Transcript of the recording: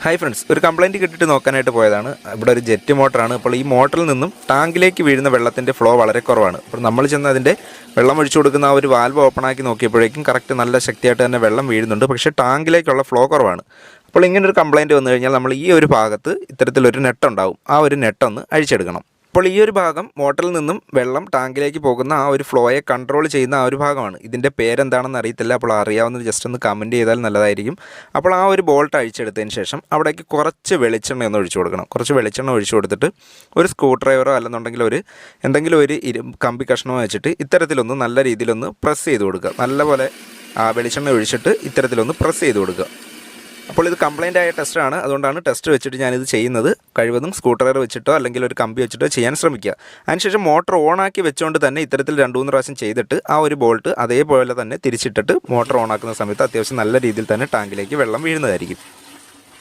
Hi friends ഒരു complaint കിട്ടിയിട്ട് നോക്കാനായിട്ട് പോയതാണ്. ഇവിടെ ഒരു ജെറ്റ് മോട്ടറാണ് അപ്പോൾ ഈ മോട്ടറിൽ നിന്നും ടാങ്കിലേക്ക് വീഴുന്ന വെള്ളത്തിന്റെ ഫ്ലോ വളരെ കുറവാണ്. അപ്പോൾ നമ്മൾ ചെന്ന് അതിന്റെ വെള്ളം ഒഴിച്ചു കൊടുക്കുന്ന ആ ഒരു വാൽവ് ഓപ്പൺ ആക്കി നോക്കിയപ്പോഴേക്കും കറക്റ്റ് നല്ല ശക്തിയായിട്ട് തന്നെ വെള്ളം വീഴുന്നുണ്ട്. പക്ഷേ ടാങ്കിലേക്കുള്ള ഫ്ലോ കുറവാണ്. അപ്പോൾ ഇങ്ങനൊരു ഒരു കംപ്ലൈന്റ് വന്നു കഴിഞ്ഞാൽ നമ്മൾ ഈ ഒരു ഭാഗത്ത് ഇത്തരത്തിലൊരു നെറ്റ് ഉണ്ടാവും. ആ ഒരു നെട്ടൊന്ന് അഴിച്ചെടുക്കണം. അപ്പോൾ ഈ ഒരു ഭാഗം മോട്ടറിൽ നിന്നും വെള്ളം ടാങ്കിലേക്ക് പോകുന്ന ആ ഒരു ഫ്ലോയെ കൺട്രോൾ ചെയ്യുന്ന ആ ഒരു ഭാഗമാണ്. ഇതിന്റെ പേരെന്താണെന്ന് അറിയത്തില്ല. അപ്പോൾ അറിയാവുന്നത് ജസ്റ്റ് ഒന്ന് കമന്റ് ചെയ്താൽ നല്ലതായിരിക്കും. അപ്പോൾ ആ ഒരു ബോൾട്ട് അഴിച്ചെടുത്തതിന് ശേഷം അവിടേക്ക് കുറച്ച് വെളിച്ചെണ്ണ ഒന്ന് ഒഴിച്ചു കൊടുക്കണം. കുറച്ച് വെളിച്ചെണ്ണ ഒഴിച്ചു കൊടുത്തിട്ട് ഒരു സ്ക്രൂ ഡ്രൈവറോ അല്ലെന്നുണ്ടെങ്കിൽ ഒരു എന്തെങ്കിലും ഒരു ഇരു കമ്പി കഷ്ണമോ വെച്ചിട്ട് ഇത്തരത്തിലൊന്ന് നല്ല രീതിയിലൊന്ന് പ്രസ് ചെയ്ത് കൊടുക്കുക. നല്ലപോലെ ആ വെളിച്ചെണ്ണ ഒഴിച്ചിട്ട് ഇത്തരത്തിലൊന്ന് പ്രസ് ചെയ്ത് കൊടുക്കുക. അപ്പോൾ ഇത് കംപ്ലൈന്റ് ആയ ടെസ്റ്റാണ് അതുകൊണ്ടാണ് ടെസ്റ്റ് വെച്ചിട്ട് ഞാനിത് ചെയ്യുന്നത്. കഴിവതും സ്കൂട്ടറർ വെച്ചിട്ടോ അല്ലെങ്കിൽ ഒരു കമ്പി വെച്ചിട്ടോ ചെയ്യാൻ ശ്രമിക്കുക. അതിനുശേഷം മോട്ടർ ഓണാക്കി വെച്ചുകൊണ്ട് തന്നെ ഇത്തരത്തിൽ രണ്ട് മൂന്ന് പ്രാവശ്യം ചെയ്തിട്ട് ആ ഒരു ബോൾട്ട് അതേപോലെ തന്നെ തിരിച്ചിട്ടിട്ട് മോട്ടർ ഓണാക്കുന്ന സമയത്ത് അത്യാവശ്യം നല്ല രീതിയിൽ തന്നെ ടാങ്കിലേക്ക് വെള്ളം വീഴുന്നതായിരിക്കും.